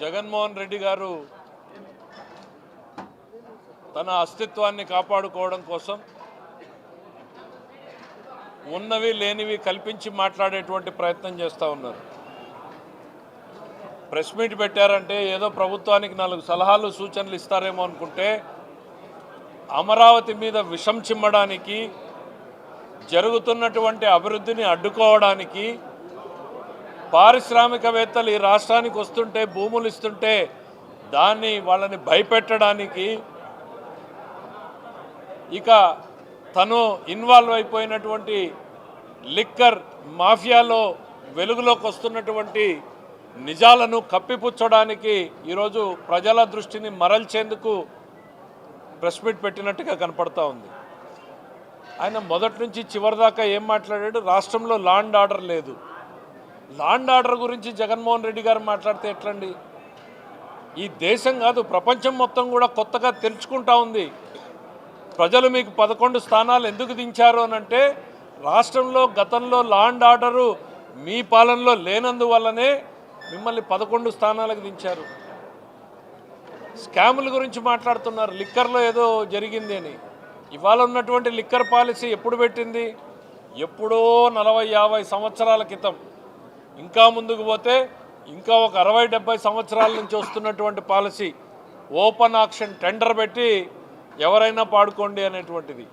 జగన్మోహన్ రెడ్డి గారు తన అస్తిత్వాన్ని కాపాడుకోవడం కోసం ఉన్నవి లేనివి కల్పించి మాట్లాడేటువంటి ప్రయత్నం చేస్తూ ఉన్నారు. ప్రెస్ మీట్ పెట్టారంటే ఏదో ప్రభుత్వానికి నాలుగు సలహాలు సూచనలు ఇస్తారేమో అనుకుంటే అమరావతి మీద విషం చిమ్మడానికి జరుగుతున్నటువంటి అభివృద్ధిని అడ్డుకోవడానికి పారిశ్రామికవేత్తలు ఈ రాష్ట్రానికి వస్తుంటే భూములు ఇస్తుంటే దాన్ని వాళ్ళని భయపెట్టడానికి ఇక తను ఇన్వాల్వ్ అయిపోయినటువంటి లిక్కర్ మాఫియాలో వెలుగులోకి వస్తున్నటువంటి నిజాలను కప్పిపుచ్చడానికి ఈరోజు ప్రజల దృష్టిని మరల్చేందుకు ప్రెస్ మీట్ పెట్టినట్టుగా కనపడతా ఉంది. ఆయన మొదటి నుంచి చివరిదాకా ఏం మాట్లాడాడు? రాష్ట్రంలో లాండ్ ఆర్డర్ లేదు. లాండ్ ఆర్డర్ గురించి జగన్మోహన్ రెడ్డి గారు మాట్లాడితే ఎట్లండి? ఈ దేశం కాదు ప్రపంచం మొత్తం కూడా కొత్తగా తెలుసుకుంటా ఉంది. ప్రజలు మీకు పదకొండు స్థానాలు ఎందుకు దించారు అని అంటే రాష్ట్రంలో గతంలో లాండ్ ఆర్డరు మీ పాలనలో లేనందువల్లనే మిమ్మల్ని పదకొండు స్థానాలకు దించారు. స్కాముల గురించి మాట్లాడుతున్నారు లిక్కర్లో ఏదో జరిగింది అని. ఇవాళ ఉన్నటువంటి లిక్కర్ పాలసీ ఎప్పుడు పెట్టింది? ఎప్పుడో నలభై యాభై సంవత్సరాల క్రితం. ఇంకా ముందుకు పోతే ఇంకా ఒక అరవై డెబ్బై సంవత్సరాల నుంచి వస్తున్నటువంటి పాలసీ ఓపెన్ ఆక్షన్ టెండర్ పెట్టి ఎవరైనా పాడుకోండి అనేటువంటిది.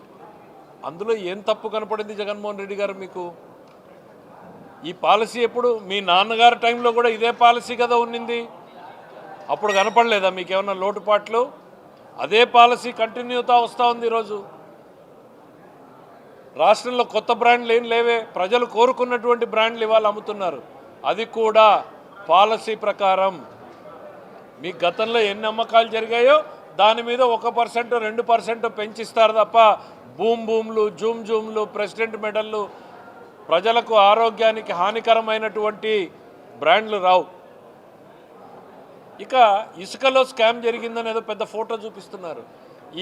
అందులో ఏం తప్పు కనపడింది జగన్మోహన్ రెడ్డి గారు మీకు? ఈ పాలసీ ఎప్పుడు? మీ నాన్నగారి టైంలో కూడా ఇదే పాలసీ కదా ఉన్నింది. అప్పుడు కనపడలేదా? మీకు లోటుపాట్లు? అదే పాలసీ కంటిన్యూతా వస్తూ ఉంది ఈరోజు. రాష్ట్రంలో కొత్త బ్రాండ్లు ఏం లేవే. ప్రజలు కోరుకున్నటువంటి బ్రాండ్లు ఇవాళ అమ్ముతున్నారు. అది కూడా పాలసీ ప్రకారం. మీ గతంలో ఎన్ని అమ్మకాలు జరిగాయో దాని మీద ఒక పర్సెంట్ రెండు పర్సెంట్ పెంచిస్తారు తప్ప బూమ్ బూమ్లు జూమ్ జూమ్లు ప్రెసిడెంట్ మెడల్లు ప్రజలకు ఆరోగ్యానికి హానికరమైనటువంటి బ్రాండ్లు రావు. ఇక ఇసుకలో స్కామ్ జరిగిందని ఏదో పెద్ద ఫోటో చూపిస్తున్నారు.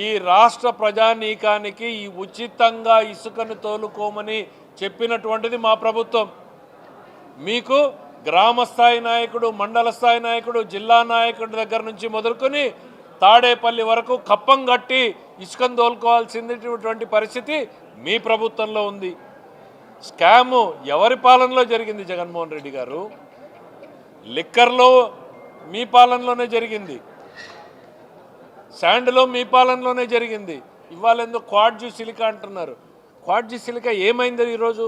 ఈ రాష్ట్ర ప్రజానీకానికి ఈ ఉచితంగా ఇసుకను తోలుకోమని చెప్పినటువంటిది మా ప్రభుత్వం. మీకు గ్రామ స్థాయి నాయకుడు మండల స్థాయి నాయకుడు జిల్లా నాయకుడి దగ్గర నుంచి మొదలుకొని తాడేపల్లి వరకు కప్పం కట్టి ఇసుకను తోలుకోవాల్సినటువంటి పరిస్థితి మీ ప్రభుత్వంలో ఉంది. స్కాము ఎవరి పాలనలో జరిగింది జగన్మోహన్ రెడ్డి గారు? లిక్కర్లో మీ పాలనలోనే జరిగింది. శాండ్లో మీ పాలనలోనే జరిగింది. ఇవాళ క్వాడ్జు సిలిక అంటున్నారు. క్వాడ్జు సిలిక ఏమైంది ఈరోజు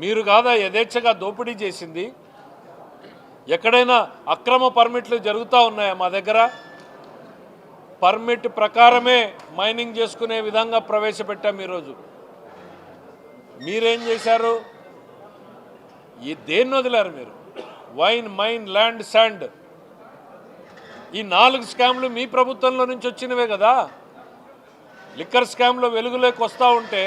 మీరు కాదా యథేచ్ఛగా దోపిడీ చేసింది? ఎక్కడైనా అక్రమ పర్మిట్లు జరుగుతూ ఉన్నాయా మా దగ్గర? పర్మిట్ ప్రకారమే మైనింగ్ చేసుకునే విధంగా ప్రవేశపెట్టాం ఈరోజు మీరేం చేశారు? ఈ దేన్ని వదిలారు మీరు? Wine mine land sand. ఈ నాలుగు స్కామ్లు మీ ప్రభుత్వంలో నుంచి వచ్చినవే కదా? లిక్కర్ స్కామ్లో వెలుగులోకి వస్తూ ఉంటే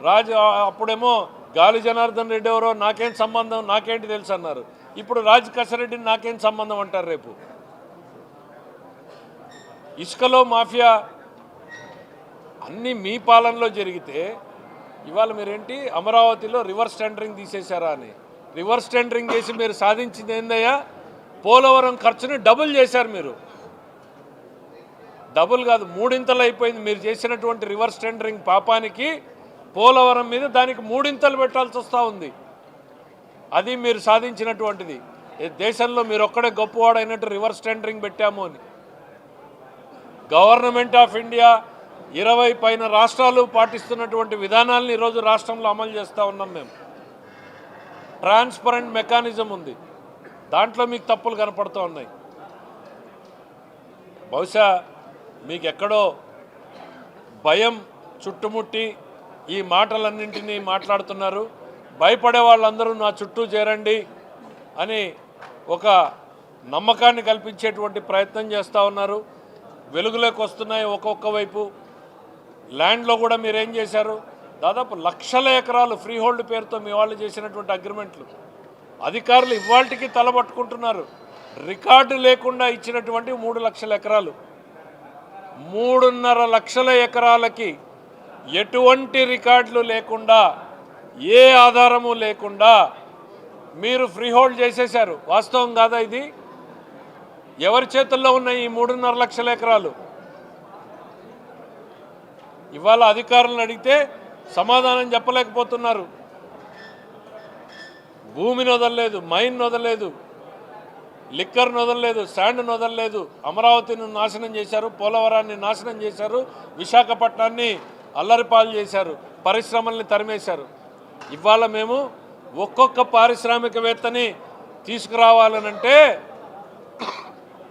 రాజు అప్పుడేమో గాలి జనార్దన్ రెడ్డి ఎవరో నాకేం సంబంధం నాకేంటి తెలుసు అన్నారు. ఇప్పుడు రాజ్ కసరెడ్డిని నాకేం సంబంధం అంటారు రేపు? ఇసుకలో మాఫియా అన్నీ మీ పాలనలో జరిగితే ఇవాళ మీరేంటి అమరావతిలో రివర్స్ టెండరింగ్ తీసేశారా అని? రివర్స్ టెండరింగ్ చేసి మీరు సాధించింది ఏందయ్యా? పోలవరం ఖర్చుని డబుల్ చేశారు మీరు. డబుల్ కాదు మూడింతలు అయిపోయింది. మీరు చేసినటువంటి రివర్స్ టెండరింగ్ పాపానికి పోలవరం మీద దానికి మూడింతలు పెట్టాల్సి వస్తూ ఉంది. అది మీరు సాధించినటువంటిది. దేశంలో మీరు ఒక్కడే గొప్పవాడైనట్టు రివర్స్ టెండరింగ్ పెట్టాము అని. గవర్నమెంట్ ఆఫ్ ఇండియా ఇరవై పైన రాష్ట్రాలు పాటిస్తున్నటువంటి విధానాలను ఈరోజు రాష్ట్రంలో అమలు చేస్తూ ఉన్నాం మేము. ట్రాన్స్పరెంట్ మెకానిజం ఉంది. దాంట్లో మీకు తప్పులు కనపడుతూ ఉన్నాయి. బహుశా మీకు ఎక్కడో భయం చుట్టుముట్టి ఈ మాటలన్నింటినీ మాట్లాడుతున్నారు. భయపడే వాళ్ళందరూ నా చుట్టూ చేరండి అని ఒక నమ్మకాన్ని కల్పించేటువంటి ప్రయత్నం చేస్తూ ఉన్నారు. వెలుగులోకి వస్తున్నాయి ఒక్కొక్క వైపు. ల్యాండ్లో కూడా మీరేం చేశారు? దాదాపు లక్షల ఎకరాలు ఫ్రీ హోల్డ్ పేరుతో మీ వాళ్ళు చేసినటువంటి అగ్రిమెంట్లు. అధికారులు ఇవాళకి తలబట్టుకుంటున్నారు. రికార్డు లేకుండా ఇచ్చినటువంటి మూడు లక్షల ఎకరాలు. మూడున్నర లక్షల ఎకరాలకి ఎటువంటి రికార్డులు లేకుండా ఏ ఆధారము లేకుండా మీరు ఫ్రీ హోల్డ్ చేసేశారు. వాస్తవం కాదా ఇది? ఎవరి చేతుల్లో ఉన్నాయి ఈ మూడున్నర లక్షల ఎకరాలు? ఇవాళ అధికారులను అడిగితే సమాధానం చెప్పలేకపోతున్నారు. భూమిని వదలలేదు మైన్ వదలలేదు లిక్కర్ను వదలలేదు శాండ్ను వదలలేదు అమరావతిని నాశనం చేశారు పోలవరాన్ని నాశనం చేశారు విశాఖపట్నాన్ని అల్లరిపాలు చేశారు పరిశ్రమల్ని తరిమేశారు. ఇవాళ మేము ఒక్కొక్క పారిశ్రామికవేత్తని తీసుకురావాలనంటే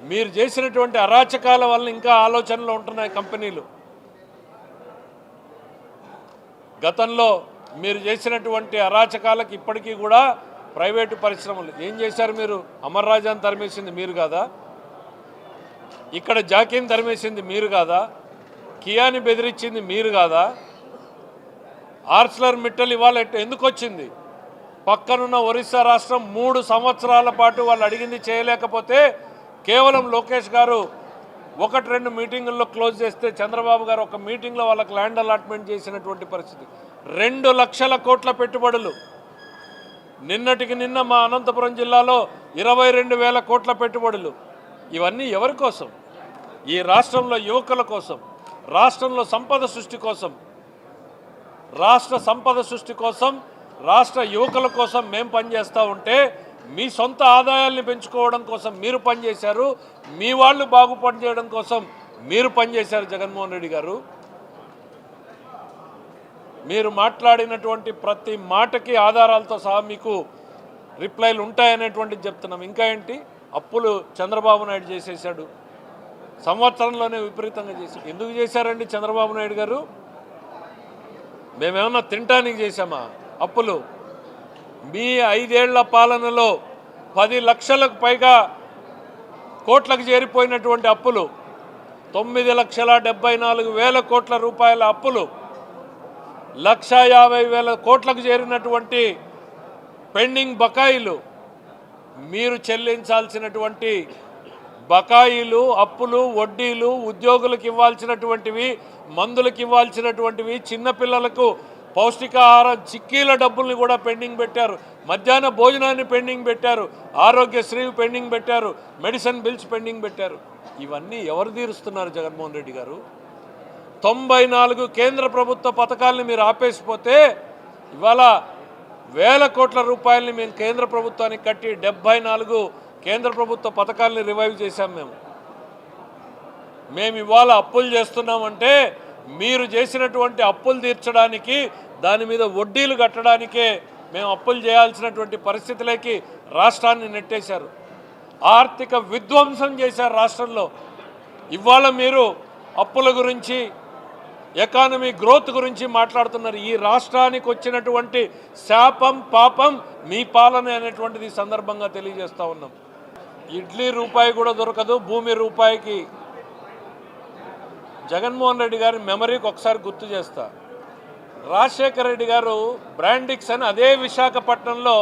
మీరు చేసినటువంటి అరాచకాల వల్ల ఇంకా ఆలోచనలు ఉంటున్నాయి కంపెనీలు. గతంలో మీరు చేసినటువంటి అరాచకాలకు ఇప్పటికీ కూడా ప్రైవేటు పరిశ్రమలు. ఏం చేశారు మీరు? అమర్ రాజాని తరిమేసింది మీరు కాదా? ఇక్కడ జాకీని తరిమేసింది మీరు కాదా? కియాని బెదిరించింది మీరు కాదా? ఆర్స్లర్ మిట్టల్ ఇవాళ ఎందుకు వచ్చింది? పక్కనున్న ఒరిస్సా రాష్ట్రం మూడు సంవత్సరాల పాటు వాళ్ళు అడిగింది చేయలేకపోతే కేవలం లోకేష్ గారు ఒకటి రెండు మీటింగుల్లో క్లోజ్ చేస్తే చంద్రబాబు గారు ఒక మీటింగ్లో వాళ్ళకి ల్యాండ్ అలాట్మెంట్ చేసినటువంటి పరిస్థితి. రెండు లక్షల కోట్ల పెట్టుబడులు. నిన్నటికి నిన్న మా అనంతపురం జిల్లాలో ఇరవై రెండు వేల కోట్ల పెట్టుబడులు. ఇవన్నీ ఎవరి కోసం? ఈ రాష్ట్రంలో యువకుల కోసం రాష్ట్రంలో సంపద సృష్టి కోసం రాష్ట్ర సంపద సృష్టి కోసం రాష్ట్ర యువకుల కోసం మేము పనిచేస్తూ ఉంటే మీ సొంత ఆదాయాల్ని పెంచుకోవడం కోసం మీరు పనిచేశారు మీ వాళ్ళు బాగు పనిచేయడం కోసం మీరు పనిచేశారు జగన్మోహన్ రెడ్డి గారు. మీరు మాట్లాడినటువంటి ప్రతి మాటకి ఆధారాలతో సహా మీకు రిప్లైలు ఉంటాయనేటువంటిది చెప్తున్నాం. ఇంకా ఏంటి? అప్పులు చంద్రబాబు నాయుడు చేసేసాడు సంవత్సరంలోనే విపరీతంగా చేసి ఎందుకు చేశారండి చంద్రబాబు నాయుడు గారు? మేమేమన్నా తినటానికి చేశామా? అప్పులు. మీ ఐదేళ్ళ పాలనలో పది లక్షలకు పైగా కోట్లకు చేరిపోయినటువంటి అప్పులు. తొమ్మిది లక్షల డెబ్బై నాలుగు వేల కోట్ల రూపాయల అప్పులు. లక్ష యాభై వేల కోట్లకు చేరినటువంటి పెండింగ్ బకాయిలు మీరు చెల్లించాల్సినటువంటి బకాయిలు అప్పులు వడ్డీలు ఉద్యోగులకు ఇవ్వాల్సినటువంటివి మందులకు ఇవ్వాల్సినటువంటివి చిన్నపిల్లలకు పౌష్టికాహారం చిక్కీల డబ్బుల్ని కూడా పెండింగ్ పెట్టారు. మధ్యాహ్న భోజనాన్ని పెండింగ్ పెట్టారు. ఆరోగ్యశ్రీ పెండింగ్ పెట్టారు. మెడిసిన్ బిల్స్ పెండింగ్ పెట్టారు. ఇవన్నీ ఎవరు తీరుస్తున్నారు జగన్మోహన్ రెడ్డి గారు? తొంభై నాలుగు కేంద్ర ప్రభుత్వ పథకాలని మీరు ఆపేసిపోతే ఇవాళ వేల కోట్ల రూపాయలని మేము కేంద్ర ప్రభుత్వానికి కట్టి డెబ్బై నాలుగు కేంద్ర ప్రభుత్వ పథకాలని రివైవ్ చేశాం మేము. మేము ఇవాళ అప్పులు చేస్తున్నామంటే మీరు చేసినటువంటి అప్పులు తీర్చడానికి దాని మీద వడ్డీలు కట్టడానికే మేము అప్పులు చేయాల్సినటువంటి పరిస్థితులకి రాష్ట్రాన్ని నెట్టేశారు. ఆర్థిక విధ్వంసం చేశారు రాష్ట్రంలో. ఇవాళ మీరు అప్పుల గురించి ఎకానమీ గ్రోత్ గురించి మాట్లాడుతున్నారు. ఈ రాష్ట్రానికి వచ్చినటువంటి శాపం పాపం మీ పాలన అనేటువంటిది సందర్భంగా తెలియజేస్తా ఉన్నాం. ఇడ్లీ రూపాయి కూడా దొరకదు భూమి రూపాయికి. జగన్మోహన్ రెడ్డి గారి మెమరీకి ఒకసారి గుర్తు చేస్తా. రాజశేఖర రెడ్డి గారు బ్రాండిక్స్ అని అదే విశాఖపట్నంలో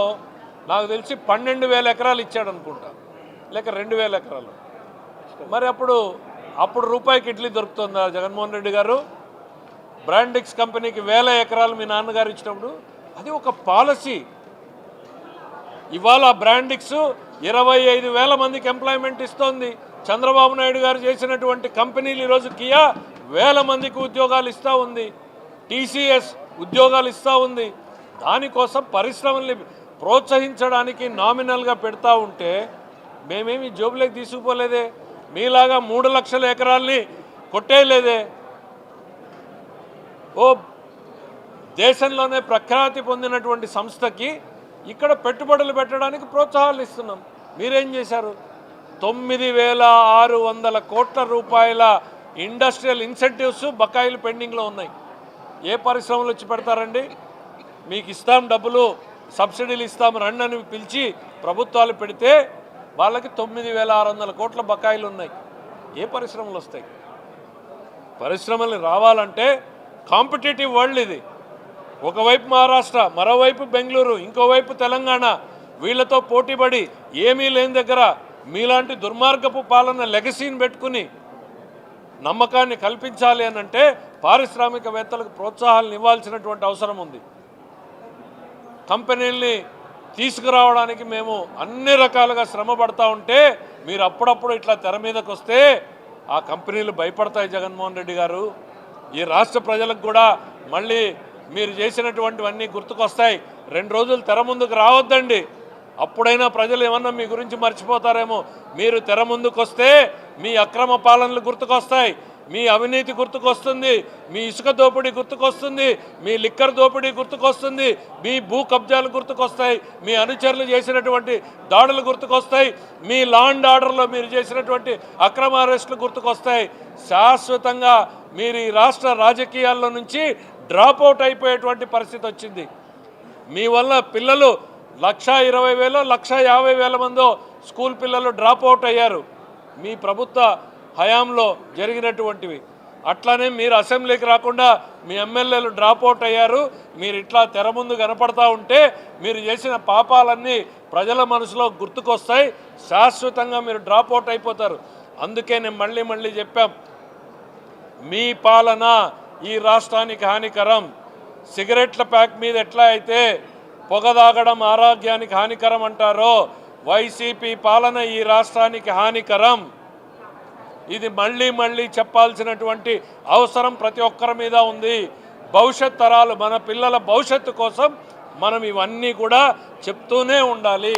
నాకు తెలిసి పన్నెండు వేల ఎకరాలు ఇచ్చాడు అనుకుంటా. లేక రెండు వేల ఎకరాలు. మరి అప్పుడు అప్పుడు రూపాయికి ఇడ్లీ దొరుకుతుందా జగన్మోహన్ రెడ్డి గారు? బ్రాండిక్స్ కంపెనీకి వేల ఎకరాలు మీ నాన్నగారు ఇచ్చినప్పుడు అది ఒక పాలసీ. ఇవాళ బ్రాండిక్స్ ఇరవై ఐదు వేల మందికి ఎంప్లాయ్మెంట్ ఇస్తోంది. చంద్రబాబు నాయుడు గారు చేసినటువంటి కంపెనీలు ఈరోజు కియా వేల మందికి ఉద్యోగాలు ఇస్తూ ఉంది. టీసీఎస్ ఉద్యోగాలు ఇస్తూ ఉంది. దానికోసం పరిశ్రమల్ని ప్రోత్సహించడానికి నామినల్గా పెడతా ఉంటే మేమేమి జోబులోకి తీసుకుపోలేదే? మీలాగా మూడు లక్షల ఎకరాల్ని కొట్టేయలేదే? ఓ దేశంలోనే ప్రఖ్యాతి పొందినటువంటి సంస్థకి ఇక్కడ పెట్టుబడులు పెట్టడానికి ప్రోత్సాహాలు ఇస్తున్నాం. మీరేం చేశారు? తొమ్మిది వేల ఆరు వందల కోట్ల రూపాయల ఇండస్ట్రియల్ ఇన్సెంటివ్స్ బకాయిలు పెండింగ్లో ఉన్నాయి. ఏ పరిశ్రమలు వచ్చి పెడతారండి? మీకు ఇస్తాం డబ్బులు సబ్సిడీలు ఇస్తాం రండి అని పిలిచి ప్రభుత్వాలు పెడితే వాళ్ళకి తొమ్మిది వేల ఆరు వందల కోట్ల బకాయిలు ఉన్నాయి. ఏ పరిశ్రమలు వస్తాయి? పరిశ్రమలు రావాలంటే కాంపిటేటివ్ వరల్డ్ ఇది. ఒకవైపు మహారాష్ట్ర మరోవైపు బెంగళూరు ఇంకోవైపు తెలంగాణ. వీళ్ళతో పోటీపడి ఏమీ లేని దగ్గర మీలాంటి దుర్మార్గపు పాలన లెగసీని పెట్టుకుని నమ్మకాన్ని కల్పించాలి అని అంటే పారిశ్రామికవేత్తలకు ప్రోత్సాహాలను ఇవ్వాల్సినటువంటి అవసరం ఉంది. కంపెనీల్ని తీసుకురావడానికి మేము అన్ని రకాలుగా శ్రమ పడతా ఉంటే మీరు అప్పుడప్పుడు ఇట్లా తెర మీదకి వస్తే ఆ కంపెనీలు భయపడతాయి జగన్మోహన్ రెడ్డి గారు. ఈ రాష్ట్ర ప్రజలకు కూడా మళ్ళీ మీరు చేసినటువంటివన్నీ గుర్తుకొస్తాయి. రెండు రోజులు తెర ముందుకు రావద్దండి. అప్పుడైనా ప్రజలు ఏమన్నా మీ గురించి మర్చిపోతారేమో. మీరు తెర ముందుకు వస్తే మీ అక్రమ పాలనలు గుర్తుకొస్తాయి. మీ అవినీతి గుర్తుకొస్తుంది. మీ ఇసుక దోపిడీ గుర్తుకొస్తుంది. మీ లిక్కర్ దోపిడీ గుర్తుకొస్తుంది. మీ భూ కబ్జాలు గుర్తుకొస్తాయి. మీ అనుచరులు చేసినటువంటి దాడులు గుర్తుకొస్తాయి. మీ లాండ్ ఆర్డర్లో మీరు చేసినటువంటి అక్రమ అరెస్టులు గుర్తుకొస్తాయి. శాశ్వతంగా మీరు ఈ రాష్ట్ర రాజకీయాల్లో నుంచి డ్రాప్ అవుట్ అయిపోయేటువంటి పరిస్థితి వచ్చింది. మీ వల్ల పిల్లలు లక్ష ఇరవై వేలో లక్ష యాభై వేల మందో స్కూల్ పిల్లలు డ్రాప్ అవుట్ అయ్యారు. మీ ప్రభుత్వ హయాంలో జరిగినటువంటివి. అట్లానే మీరు అసెంబ్లీకి రాకుండా మీ ఎమ్మెల్యేలు డ్రాప్ అవుట్ అయ్యారు. మీరు ఇట్లా తెర ముందు కనపడతా ఉంటే మీరు చేసిన పాపాలన్నీ ప్రజల మనసులో గుర్తుకొస్తాయి. శాశ్వతంగా మీరు డ్రాప్ అవుట్ అయిపోతారు. అందుకే నేను మళ్ళీ మళ్ళీ చెప్పాం. మీ పాలన ఈ రాష్ట్రానికి హానికరం. సిగరెట్ల ప్యాక్ మీద ఎట్లా అయితే పొగ తాగడం ఆరోగ్యానికి హానికరం అంటారో వైసీపీ పాలన ఈ రాష్ట్రానికి హానికరం. ఇది మళ్ళీ మళ్ళీ చెప్పాల్సినటువంటి అవసరం ప్రతి ఒక్కరి మీద ఉంది. భవిష్యత్ తరాలు మన పిల్లల భవిష్యత్తు కోసం మనం ఇవన్నీ కూడా చెప్తూనే ఉండాలి.